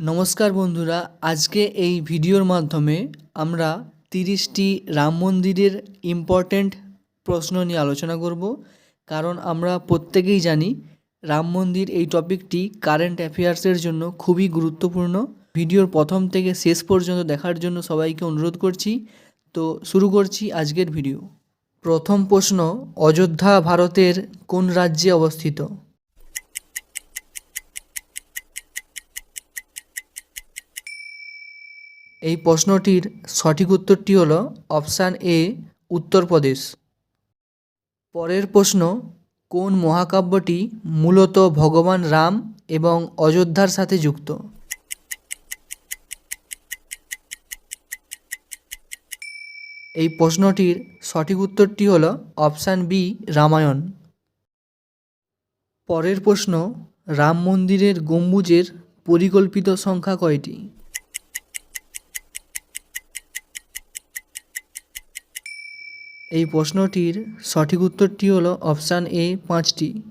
নমস্কার বন্ধুরা, আজকে এই ভিডিওর মাধ্যমে আমরা তিরিশটি রাম মন্দিরের ইম্পর্ট্যান্ট প্রশ্ন নিয়ে আলোচনা করব। কারণ আমরা প্রত্যেকেই জানি রাম মন্দির এই টপিকটি কারেন্ট অ্যাফেয়ার্সের জন্য খুবই গুরুত্বপূর্ণ। ভিডিওর প্রথম থেকে শেষ পর্যন্ত দেখার জন্য সবাইকে অনুরোধ করছি। তো শুরু করছি আজকের ভিডিও। প্রথম প্রশ্ন, অযোধ্যা ভারতের কোন রাজ্যে অবস্থিত? এই প্রশ্নটির সঠিক উত্তরটি হলো অপশান এ উত্তরপ্রদেশ পরের প্রশ্ন, কোন মহাকাব্যটি মূলত ভগবান রাম এবং অযোধ্যার সাথে যুক্ত? এই প্রশ্নটির সঠিক উত্তরটি হল অপশান বি, রামায়ণ। পরের প্রশ্ন, রাম মন্দিরের গম্বুজের পরিকল্পিত সংখ্যা কয়টি? এই প্রশ্নটির সঠিক উত্তরটি হল অপশান এ পাঁচটি।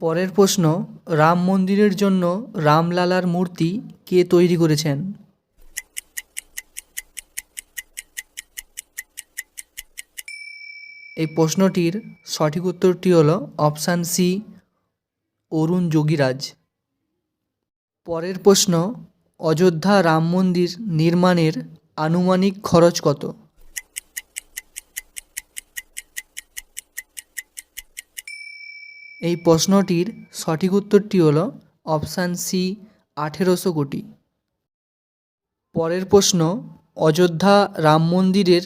পরের প্রশ্ন, রাম মন্দিরের জন্য রামলালার মূর্তি কে তৈরি করেছেন? এই প্রশ্নটির সঠিক উত্তরটি হল অপশান সি, অরুণ যোগীরাজ। পরের প্রশ্ন, অযোধ্যা রাম মন্দির নির্মাণের আনুমানিক খরচ কত? এই প্রশ্নটির সঠিক উত্তরটি হল অপশান সি, আঠেরোশো কোটি। পরের প্রশ্ন, অযোধ্যা রাম মন্দিরের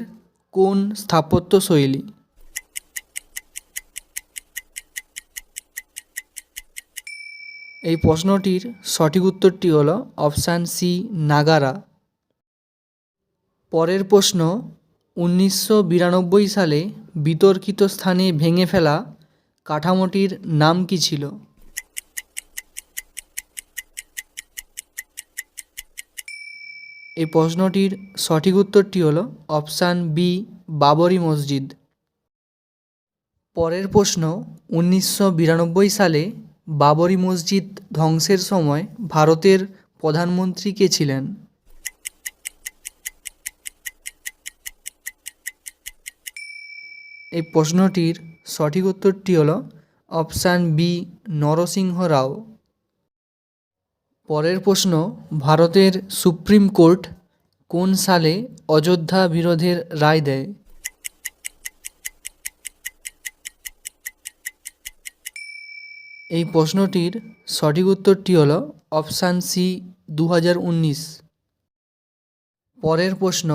কোন স্থাপত্য শৈলী? এই প্রশ্নটির সঠিক উত্তরটি হল অপশান সি, নাগারা। পরের প্রশ্ন, উনিশশো বিরানব্বই সালে বিতর্কিত স্থানে ভেঙে ফেলা কাঠামোটির নাম কী ছিল? এই প্রশ্নটির সঠিক উত্তরটি হল অপশান বি, বাবরি মসজিদ। পরের প্রশ্ন, উনিশশো বিরানব্বই সালে বাবরি মসজিদ ধ্বংসের সময় ভারতের প্রধানমন্ত্রী কে ছিলেন? এই প্রশ্নটির সঠিক উত্তরটি হল অপশান বি, নরসিংহ রাও। পরের প্রশ্ন, ভারতের সুপ্রিম কোর্ট কোন সালে অযোধ্যা বিরোধের রায় দেয়? এই প্রশ্নটির সঠিক উত্তরটি হল অপশান সি দু হাজার উনিশ। পরের প্রশ্ন,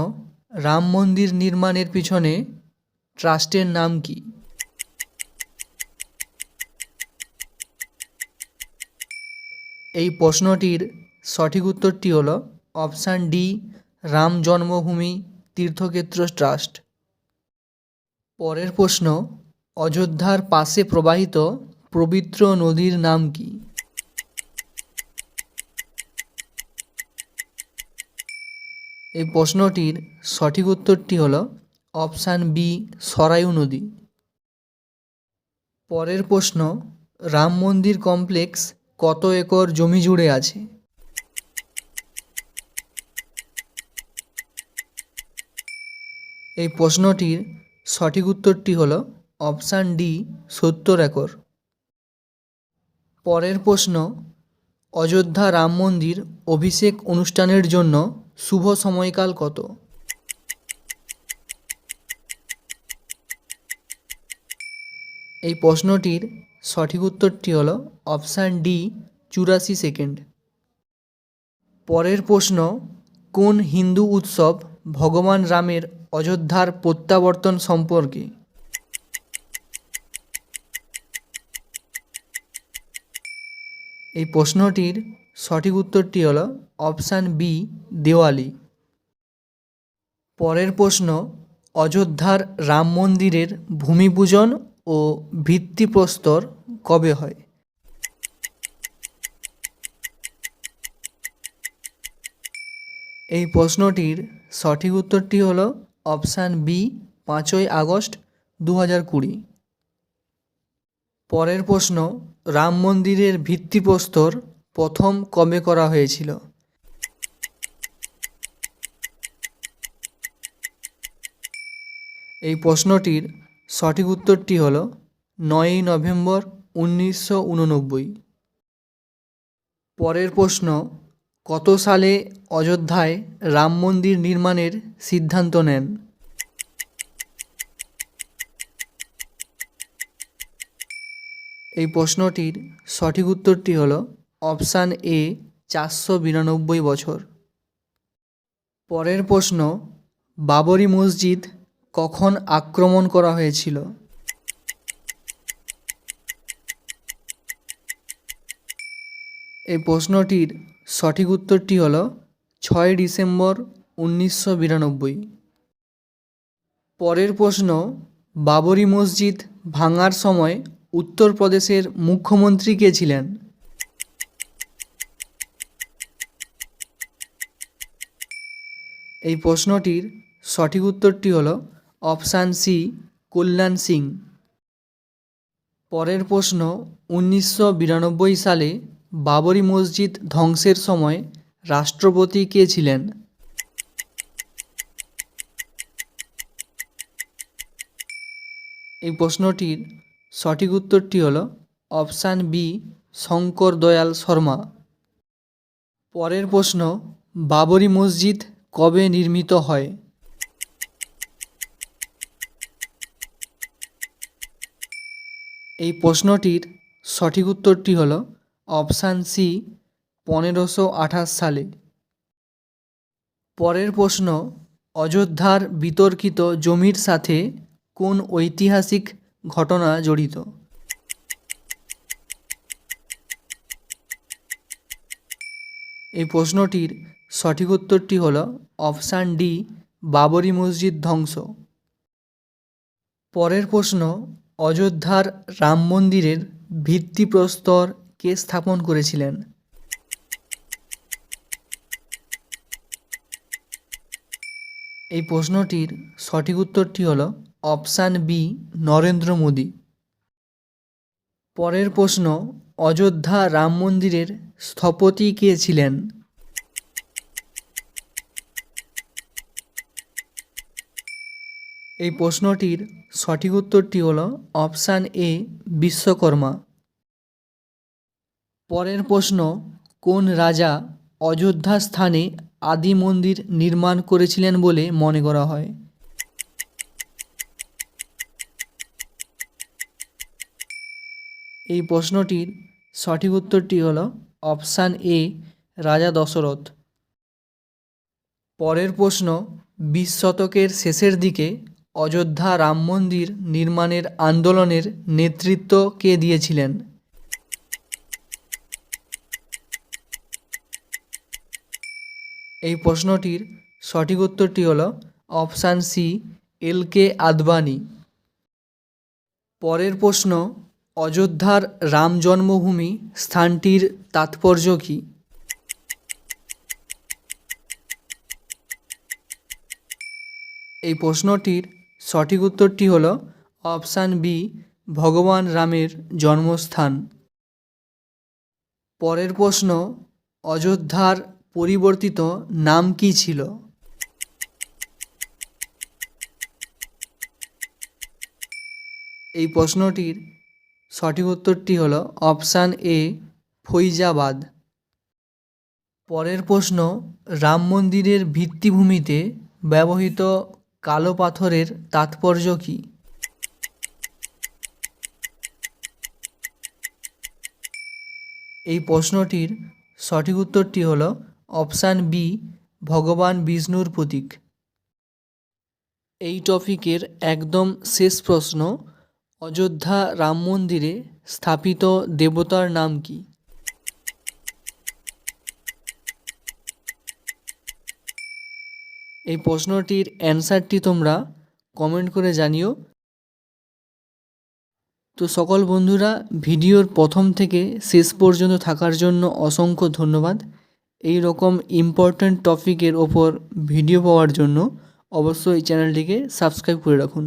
রাম মন্দির নির্মাণের পিছনে ট্রাস্টের নাম কি? এই প্রশ্নটির সঠিক উত্তরটি হল অপশান ডি, রাম জন্মভূমি, তীর্থক্ষেত্র ট্রাস্ট। পরের প্রশ্ন, অযোধ্যার পাশে প্রবাহিত পবিত্র নদীর নাম কি? এই প্রশ্নটির সঠিক উত্তরটি হল অপশান বি সরায়ু নদী। পরের প্রশ্ন, রাম মন্দির কমপ্লেক্স কত একর জমি জুড়ে আছে? এই প্রশ্নটির সঠিক উত্তরটি হল অপশান ডি, সত্তর একর। পরের প্রশ্ন, অযোধ্যা রাম মন্দির অভিষেক অনুষ্ঠানের জন্য শুভ সময়কাল কত? এই প্রশ্নটির সঠিক উত্তরটি হল অপশান ডি, চুরাশি সেকেন্ড। পরের প্রশ্ন, কোন হিন্দু উৎসব ভগবান রামের অযোধ্যার প্রত্যাবর্তন সম্পর্কে? এই প্রশ্নটির সঠিক উত্তরটি হল অপশান বি, দেওয়ালি। পরের প্রশ্ন, অযোধ্যার রাম মন্দিরের ভূমিপূজন ও ভিত্তিপ্রস্তর কবে হয়? এই প্রশ্নটির সঠিক উত্তরটি হল অপশান বি, পাঁচই আগস্ট দু হাজার কুড়ি। পরের প্রশ্ন, রাম মন্দিরের ভিত্তিপ্রস্তর প্রথম কবে করা হয়েছিল? এই প্রশ্নটির সঠিক উত্তরটি হল নয়ই নভেম্বর উনিশশো উননব্বই। পরের প্রশ্ন, কত সালে অযোধ্যায় রাম মন্দির নির্মাণের সিদ্ধান্ত নেন? এই প্রশ্নটির সঠিক উত্তরটি হল অপশান এ, চারশো বিরানব্বই বছর। পরের প্রশ্ন, বাবরি মসজিদ কখন আক্রমণ করা হয়েছিল? এই প্রশ্নটির সঠিক উত্তরটি হল ছয় ডিসেম্বর উনিশশো বিরানব্বই। পরের প্রশ্ন, বাবরি মসজিদ ভাঙার সময় উত্তরপ্রদেশের মুখ্যমন্ত্রী কে ছিলেন? এই প্রশ্নটির সঠিক উত্তরটি হল অপশান সি, কল্যাণ সিং। পরের প্রশ্ন, উনিশশো বিরানব্বই সালে বাবরি মসজিদ ধ্বংসের সময় রাষ্ট্রপতি কে ছিলেন? এই প্রশ্নটির সঠিক উত্তরটি হল অপশান বি, শঙ্কর দয়াল শর্মা। পরের প্রশ্ন, বাবরি মসজিদ কবে নির্মিত হয়? এই প্রশ্নটির সঠিক উত্তরটি হল অপশান সি, পনেরোশো আঠাশ সালে। পরের প্রশ্ন, অযোধ্যার বিতর্কিত জমির সাথে কোন ঐতিহাসিক ঘটনা জড়িত? এই প্রশ্নটির সঠিক উত্তরটি হল অপশান ডি, বাবরি মসজিদ ধ্বংস। পরের প্রশ্ন অযোধ্যার রাম মন্দিরের ভিত্তিপ্রস্তর কে স্থাপন করেছিলেন? এই প্রশ্নটির সঠিক উত্তরটি হল অপশান বি, নরেন্দ্র মোদী। পরের প্রশ্ন, অযোধ্যা রাম মন্দিরের স্থপতি কে ছিলেন? এই প্রশ্নটির সঠিক উত্তরটি হল অপশান এ, বিশ্বকর্মা। পরের প্রশ্ন, কোন রাজা অযোধ্যা স্থানে আদি মন্দির নির্মাণ করেছিলেন বলে মনে করা হয়? এই প্রশ্নটির সঠিক উত্তরটি হল অপশান এ, রাজা দশরথ। পরের প্রশ্ন, বিশ শতকের শেষের দিকে অযোধ্যা রাম মন্দির নির্মাণের আন্দোলনের নেতৃত্ব কে দিয়েছিলেন? এই প্রশ্নটির সঠিক উত্তরটি হল option C, L K Advani. পরের প্রশ্ন, অযোধ্যার রাম জন্মভূমি স্থানটির তাৎপর্য কী? এই প্রশ্নটির সঠিক উত্তরটি হল অপশান বি, ভগবান রামের জন্মস্থান। পরের প্রশ্ন, অযোধ্যার পরিবর্তিত নাম কী ছিল? এই প্রশ্নটির সঠিক উত্তরটি হল অপশান এ, ফৈজাবাদ। পরের প্রশ্ন, রাম মন্দিরের ভিত্তিভূমিতে ব্যবহৃত কালো পাথরের তাৎপর্য কী? এই প্রশ্নটির সঠিক উত্তরটি হল অপশান বি, ভগবান বিষ্ণুর প্রতীক। এই টপিকের একদম শেষ প্রশ্ন, অযোধ্যা রাম মন্দিরে স্থাপিত দেবতার নাম কি? এই প্রশ্নটির অ্যান্সারটি তোমরা কমেন্ট করে জানিও। তো সকল বন্ধুরা, ভিডিওর প্রথম থেকে শেষ পর্যন্ত থাকার জন্য অসংখ্য ধন্যবাদ। এই রকম ইম্পর্ট্যান্ট টপিকের ওপর ভিডিও পাওয়ার জন্য অবশ্যই চ্যানেলটিকে সাবস্ক্রাইব করে রাখুন।